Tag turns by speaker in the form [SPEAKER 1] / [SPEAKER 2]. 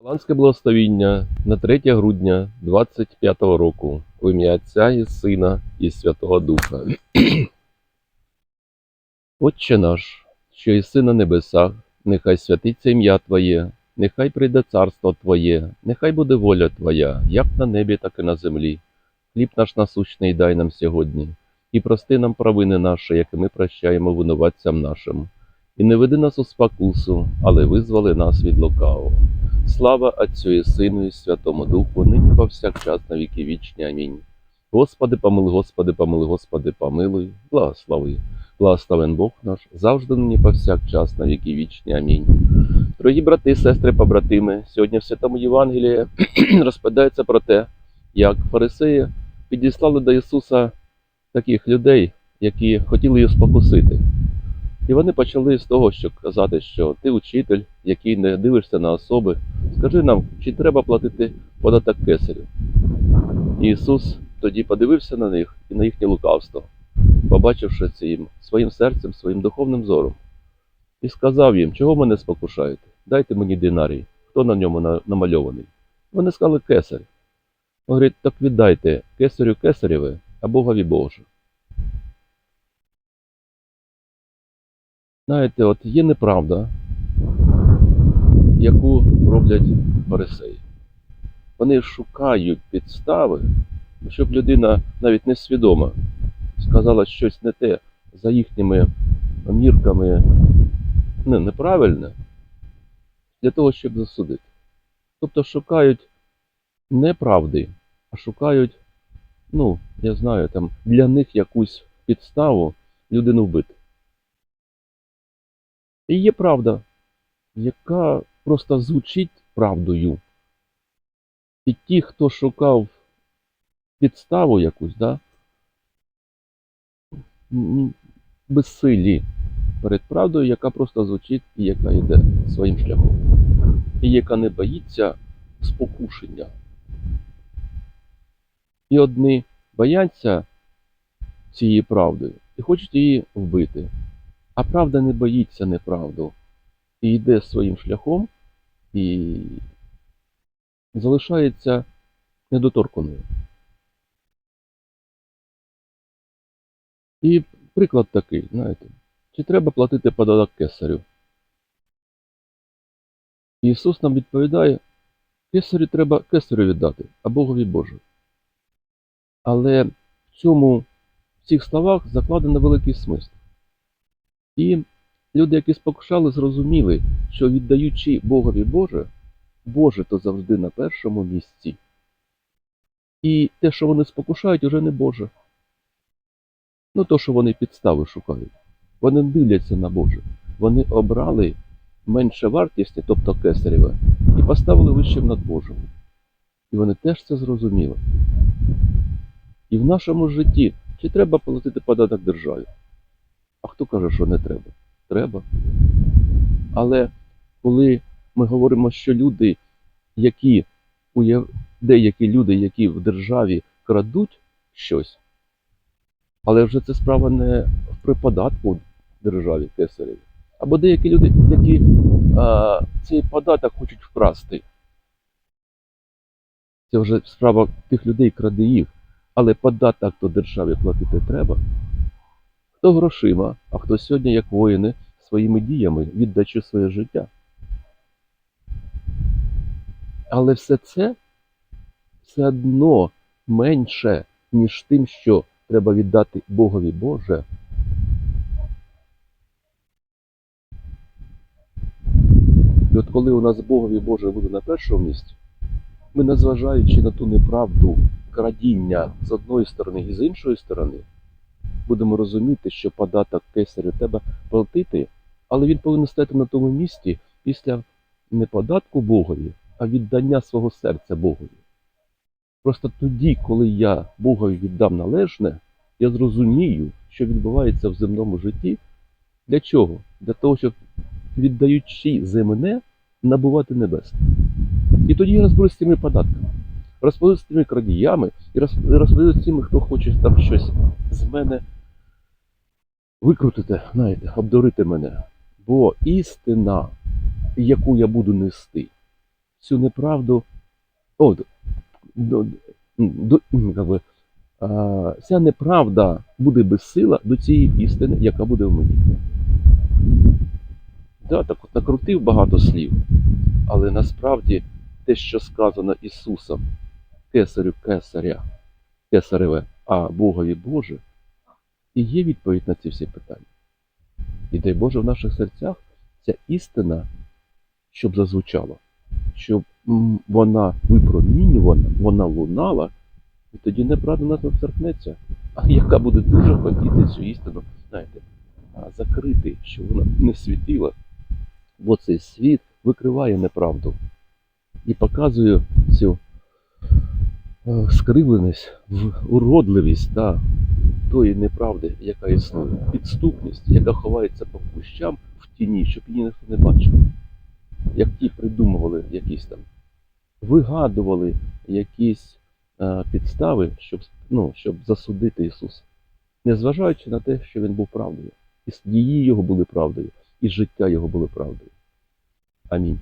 [SPEAKER 1] Голландське благословіння на 3 грудня 25 року в ім'я Отця і Сина і Святого Духа. Отче наш, що єси на небесах, нехай святиться ім'я Твоє, нехай прийде царство Твоє, нехай буде воля Твоя, як на небі, так і на землі. Хліб наш насущний дай нам сьогодні, і прости нам провини наші, як і ми прощаємо винуватцям нашим. І не веди нас у спокусу, але визволи нас від лукавого. Слава Отцю і Сину і Святому Духу, нині повсякчас на віки вічні. Амінь. Господи, помилуй, Господи, помилуй, Господи, помилуй, благослови. Благословен Бог наш, завжди нині повсякчас на віки вічні. Амінь. Дорогі брати, сестри, побратими, сьогодні в Святому Євангелії розповідається про те, як фарисеї підіслали до Ісуса таких людей, які хотіли його спокусити. І вони почали з того, що казати, що ти учитель, який не дивишся на особи, скажи нам, чи треба платити податок кесарю. Ісус тоді подивився на них і на їхнє лукавство, побачивши це їм своїм серцем, своїм духовним зором, і сказав їм, чого мене спокушаєте? Дайте мені динарій, хто на ньому намальований. Вони сказали кесар. Говорить, так віддайте кесарю кесарєве, а Богові Боже. Знаєте, от є неправда, яку роблять фарисеї. Вони шукають підстави, щоб людина навіть несвідомо сказала щось не те за їхніми мірками не, неправильне, для того, щоб засудити. Тобто шукають не правди, а шукають, ну, я знаю, там для них якусь підставу людину вбити. І є правда, яка просто звучить правдою. І ті, хто шукав підставу якусь, да, безсилі перед правдою, яка просто звучить і яка йде своїм шляхом. І яка не боїться спокушення. І одні бояться цієї правди і хочуть її вбити. А правда не боїться неправду і йде своїм шляхом і залишається недоторканою. І приклад такий, знаєте, чи треба платити податок кесарю? Ісус нам відповідає, кесарю треба кесарю віддати, а Богові Боже. Але в цьому, в цих словах закладено великий смисл. І люди, які спокушали, зрозуміли, що віддаючи Богові Боже, Боже то завжди на першому місці. І те, що вони спокушають, уже не Боже. Ну, то, що вони підстави шукають. Вони дивляться на Боже. Вони обрали менше вартісні, тобто кесарєве, і поставили вищим над Божим. І вони теж це зрозуміли. І в нашому житті чи треба платити податок державі? А хто каже, що не треба? Треба. Але коли ми говоримо, що люди, які деякі люди, які в державі крадуть щось, але вже це справа не в припадатку державі кесареві, або деякі люди, які а, цей податок хочуть вкрасти. Це вже справа тих людей, крадіїв, але податок до державі платити треба. Хто грошима, а хто сьогодні, як воїни, своїми діями віддачу своє життя. Але все це все одно менше, ніж тим, що треба віддати Богові Боже. І от коли у нас Богові Боже буде на першому місці, ми, незважаючи на ту неправду крадіння з одної сторони і з іншої сторони, будемо розуміти, що податок кесарю треба платити, але він повинен стати на тому місці після не податку Богові, а віддання свого серця Богові. Просто тоді, коли я Богові віддам належне, я зрозумію, що відбувається в земному житті. Для чого? Для того, щоб віддаючи земне, набувати небесне. І тоді я розберусь з цими податками, розберусь з тими крадіями і роз- розберусь з тими, хто хоче там щось з мене викрутити, знаєте, обдурити мене. Бо істина, яку я буду нести, всю неправду. О, до, до, би, а, ця неправда буде безсила до цієї істини, яка буде в мені. Да, так от накрутив багато слів, але насправді те, що сказано Ісусом, кесарю кесаря, кесареве, а Богові Боже, і є відповідь на ці всі питання. І дай Боже в наших серцях ця істина, щоб зазвучала, щоб вона випромінювана, вона лунала, і тоді неправда нас обсеркнеться, а яка буде дуже хотіти цю істину, знаєте, закрити, щоб вона не світила, бо цей світ викриває неправду і показує цю е, скривленість, уродливість да, тої неправди, яка існує, підступність, яка ховається по кущам в тіні, щоб її ніхто не бачив. Як ті придумували якісь там, вигадували якісь е, підстави, щоб, ну, щоб засудити Ісуса, незважаючи на те, що він був правдою, і дії його були правдою, і життя його було правдою. Амінь.